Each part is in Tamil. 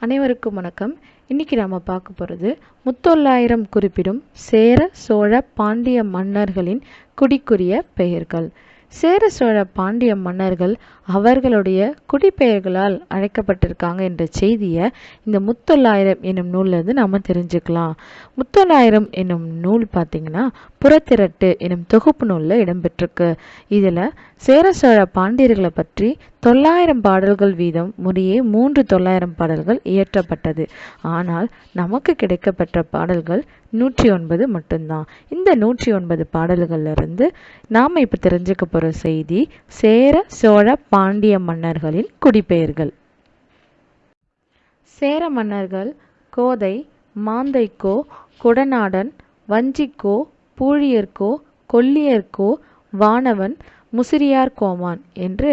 அனைவருக்கும் வணக்கம். இன்னைக்கு நாம பார்க்க போகிறது முத்தொள்ளாயிரம் குறிப்பிடும் சேர சோழ பாண்டிய மன்னர்களின் குடிக்குரிய பெயர்கள். சேர சோழ பாண்டிய மன்னர்கள் அவர்களுடைய குடிப்பெயர்களால் அழைக்கப்பட்டிருக்காங்க என்ற செய்தியை இந்த முத்தொள்ளாயிரம் என்னும் நூல்லேருந்து நாம் தெரிஞ்சுக்கலாம். முத்தொள்ளாயிரம் என்னும் நூல் பார்த்திங்கன்னா புறத்திரட்டு என்னும் தொகுப்பு நூலில் இடம்பெற்றிருக்கு. இதில் சேர சோழ பாண்டியர்களை பற்றி தொள்ளாயிரம் பாடல்கள் வீதம் முறையே மூன்று தொள்ளாயிரம் பாடல்கள் இயற்றப்பட்டது. ஆனால் நமக்கு கிடைக்கப்பட்ட பாடல்கள் நூற்றி ஒன்பது மட்டும்தான். இந்த நூற்றி ஒன்பது பாடல்கள்ல இருந்து நாம் இப்போ தெரிஞ்சுக்க போகிற செய்தி சேர சோழ பாண்டிய மன்னர்களின் குடிபெயர்கள். சேர மன்னர்கள் கோதை மாந்தைக்கோ குடநாடன் வஞ்சிக்கோ பூழியர்கோ கொல்லியர்கோ வானவன் முசிறியார் கோமான் என்று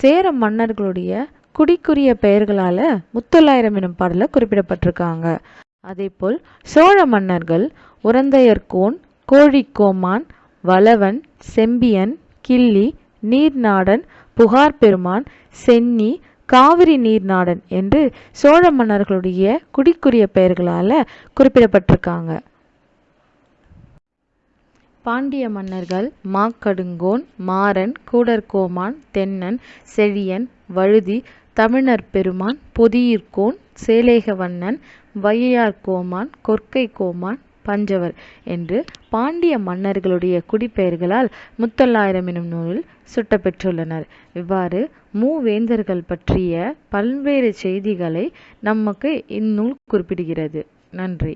சேர மன்னர்களுடைய குடிக்குரிய பெயர்களால் முத்தொள்ளாயிரம் எனும் பாடலில் குறிப்பிடப்பட்டிருக்காங்க. அதேபோல் சோழ மன்னர்கள் உரந்தையர்கோன் கோழிக்கோமான் வளவன் செம்பியன் கிள்ளி நீர்நாடன் புகார் பெருமான் சென்னி காவிரி நீர்நாடன் என்று சோழ மன்னர்களுடைய குடிக்குரிய பெயர்களால் குறிப்பிடப்பட்டிருக்காங்க. பாண்டிய மன்னர்கள் மாக்கடுங்கோன் மாறன் கூடர்கோமான் தென்னன் செழியன் வழுதி தமிழர் பெருமான் பொதியிற்கோன் சேலேகவண்ணன் வையார் கோமான் கொற்கை கோமான் பஞ்சவர் என்று பாண்டிய மன்னர்களுடைய குடிப்பெயர்களால் முத்தொள்ளாயிரம் எனும் நூலில் சுட்டப்பெற்றுள்ளனர். இவ்வாறு மூவேந்தர்கள் பற்றிய பல்வேறு செய்திகளை நமக்கு இந்நூல் குறிப்பிடுகிறது. நன்றி.